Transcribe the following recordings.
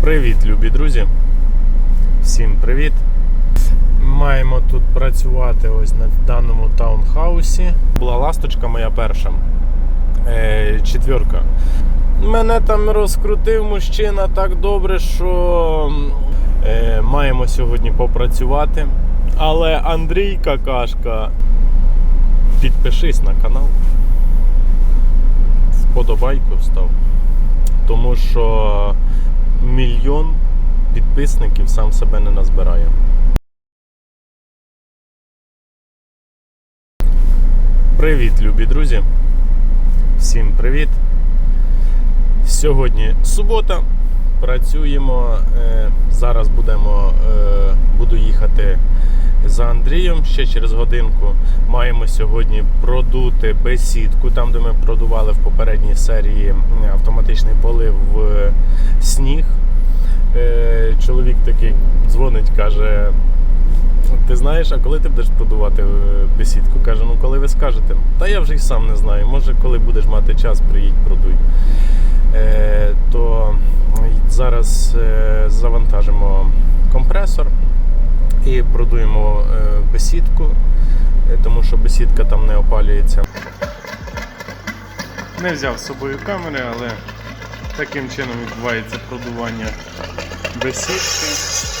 Привіт, любі друзі. Всім привіт. Маємо тут працювати ось на даному таунхаусі. Була ласточка моя перша. Е, четверка. Мене там розкрутив мужчина так добре, що е, маємо сьогодні попрацювати. Але Андрій Какашка, підпишись на канал. Вподобайку встав. Тому що мільйон підписників сам себе не назбирає. Привіт, любі друзі! Всім привіт! Сьогодні субота. Працюємо. Е, Зараз будемо, е, буду їхати за Андрієм ще через годинку. Маємо сьогодні продути бесідку, там де ми продували в попередній серії автоматичний полив в сніг. Е, Чоловік такий дзвонить, каже. Ти знаєш, а коли ти будеш продувати е, бесідку? Каже, ну коли ви скажете. Та я вже й сам не знаю. Може, коли будеш мати час, приїдь, продуй. Е, то зараз завантажимо компресор і продуємо е, бесідку, е, тому що бесідка там не опалюється. Не взяв з собою камери, але таким чином відбувається продування бесідки.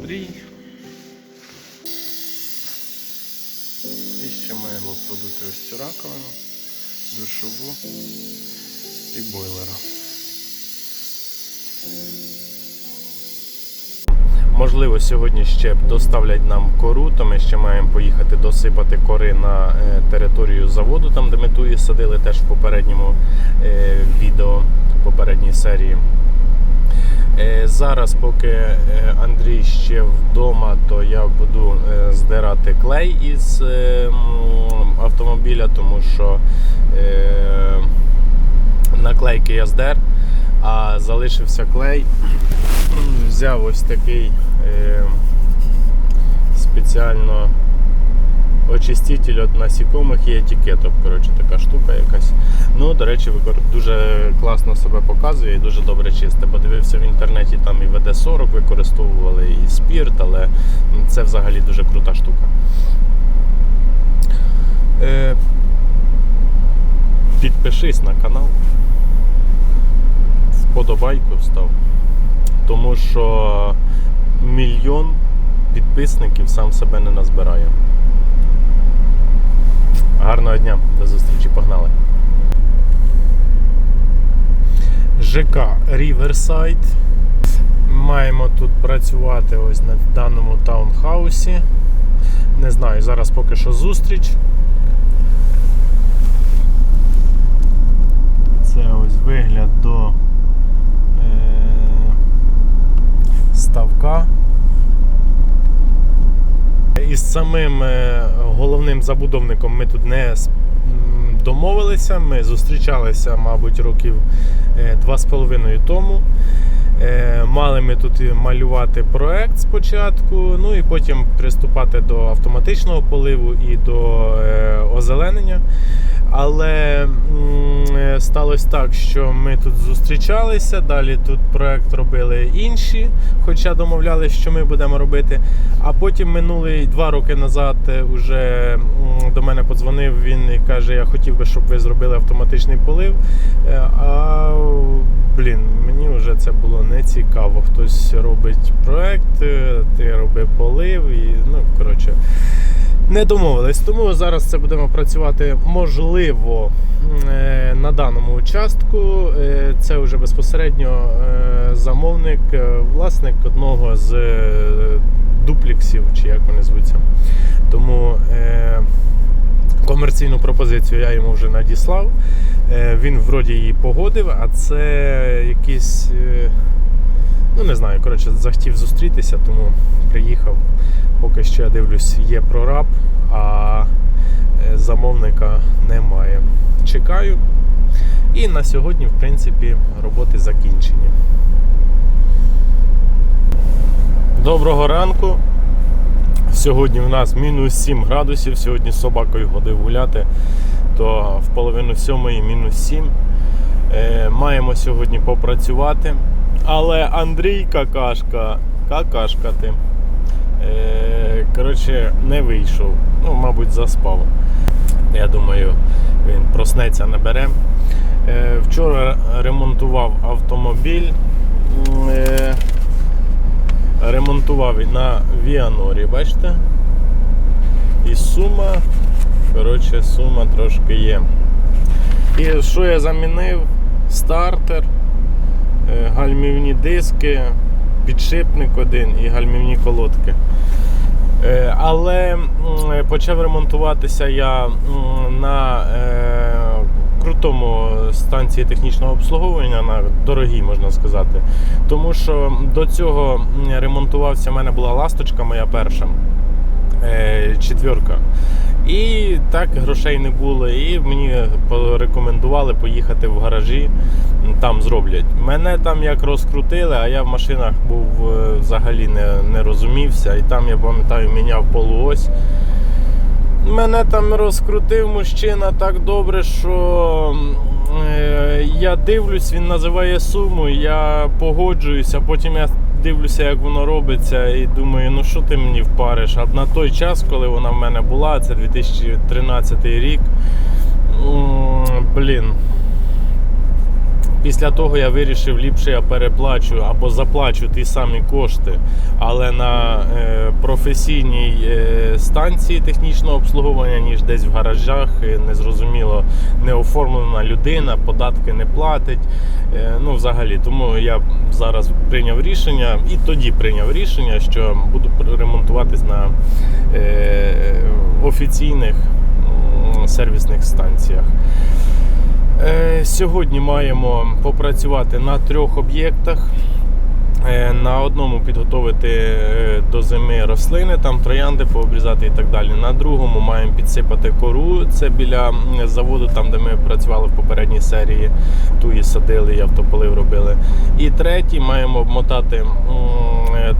Андрій. І ще маємо продути ось цю раковину, душову і бойлера. Можливо, сьогодні ще доставлять нам кору, то ми ще маємо поїхати досипати кори на е, територію заводу, там де ми туї садили теж в попередньому е, відео, в попередній серії. Е, Зараз, поки е, Андрій ще вдома, то я буду е, здирати клей із е, автомобіля, тому що наклейки я здер, а залишився клей. Взяв ось такий е, спеціально очиститель від насікомих і етикеток. Коротше, така штука якась. Ну, до речі, дуже класно себе показує і дуже добре чисте. Бо дивився в інтернеті, там і ВД-40 використовували, і спірт, але це взагалі дуже крута штука. Е, підпишись на канал. Вподобайку встав. Тому що мільйон підписників сам себе не назбирає. Гарного дня, до зустрічі, погнали. ЖК Ріверсайд. Маємо тут працювати ось на даному таунхаусі. Не знаю, зараз поки що зустріч. Це ось вигляд до е, ставка. Із самим е, головним забудовником ми тут не домовилися. Ми зустрічалися, мабуть, років е, два з половиною тому. Е, Мали ми тут малювати проект спочатку, ну і потім приступати до автоматичного поливу і до е, озеленення. Але е, сталося так, що ми тут зустрічалися, далі тут проект робили інші, хоча домовлялися, що ми будемо робити. А потім минулий два роки назад уже до мене подзвонив він і каже: Я хотів би, щоб ви зробили автоматичний полив. А блін, мені вже це було не цікаво. Хтось робить проект, ти роби полив і ну коротше. Не домовились, тому зараз це будемо працювати можливо е, на даному участку. Е, Це вже безпосередньо е, замовник, власник одного з дуплексів, чи як вони звуться. Тому комерційну пропозицію я йому вже надіслав. Е, Він вроді її погодив, а це якийсь. е, Ну, не знаю, коротше, захотів зустрітися, тому приїхав. Поки що я дивлюсь, є прораб, а е, замовника немає. Чекаю. І на сьогодні, в принципі, роботи закінчені. Доброго ранку. Сьогодні в нас мінус 7 градусів. Сьогодні з собакою ходив гуляти, то в половину сьомої мінус 7. Е, маємо сьогодні попрацювати. Але Андрій какашка, какашка ти. Е, коротше, не вийшов. Ну, мабуть, заспав. Я думаю, він проснеться, набере. Е, вчора ремонтував автомобіль. Е, ремонтував на Віанорі, бачите? І сума, коротше, сума трошки є. І що я замінив? Стартер, е, гальмівні диски, підшипник один і гальмівні колодки. Е, Але почав ремонтуватися я на е, крутому станції технічного обслуговування, на дорогій, можна сказати. Тому що до цього ремонтувався, в мене була ласточка моя перша. е, Четверка. І так грошей не було. І мені порекомендували поїхати в гаражі, там зроблять. Мене там як розкрутили, а я в машинах був е, взагалі не, не розумівся. І там я пам'ятаю, міняв полуось. Мене там розкрутив мужчина так добре, що е, я дивлюсь, він називає суму, я погоджуюся, потім я дивлюся, як воно робиться, і думаю, ну що ти мені впариш? А на той час, коли вона в мене була, це 2013 рік. Блін. Після того я вирішив, ліпше я переплачу або заплачу ті самі кошти, але на е, професійній е, станції технічного обслуговування, ніж десь в гаражах, е, незрозуміло, не оформлена людина, податки не платить. Ну, взагалі, тому я зараз прийняв рішення і тоді прийняв рішення, що буду ремонтуватись на офіційних сервісних станціях. Е, Сьогодні маємо попрацювати на трьох об'єктах. Е, На одному підготовити е, до зими рослини, там троянди пообрізати і так далі. На другому маємо підсипати кору. Це біля заводу, там де ми працювали в попередній серії. Туї садили і автополив робили. І третій маємо обмотати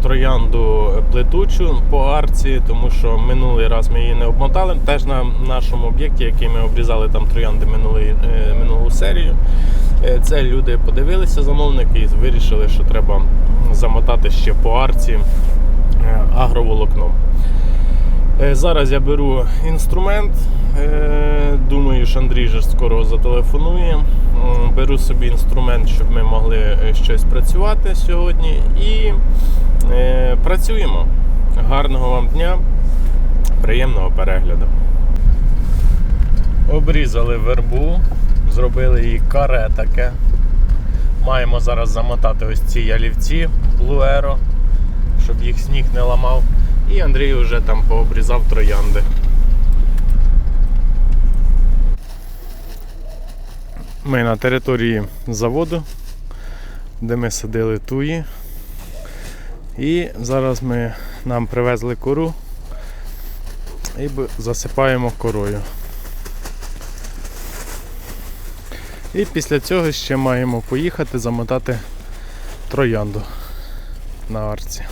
троянду плетучу по арці, тому що минулий раз ми її не обмотали. Теж на нашому об'єкті, який ми обрізали там троянди минулий, е, минулу серію. Е, Це люди подивилися замовники і вирішили, що треба замотати ще по арці е, агроволокном. Е, Зараз я беру інструмент. е, Думаю, що Андрій же скоро зателефонує. Беру собі інструмент, щоб ми могли е, щось працювати сьогодні. І е, працюємо. Гарного вам дня, приємного перегляду. Обрізали вербу, зробили її каре таке. Маємо зараз замотати ось ці ялівці Блуеро, щоб їх сніг не ламав. І Андрій вже там пообрізав троянди. Ми на території заводу, де ми садили туї. І зараз ми нам привезли кору і засипаємо корою. І після цього ще маємо поїхати замотати троянду на арці.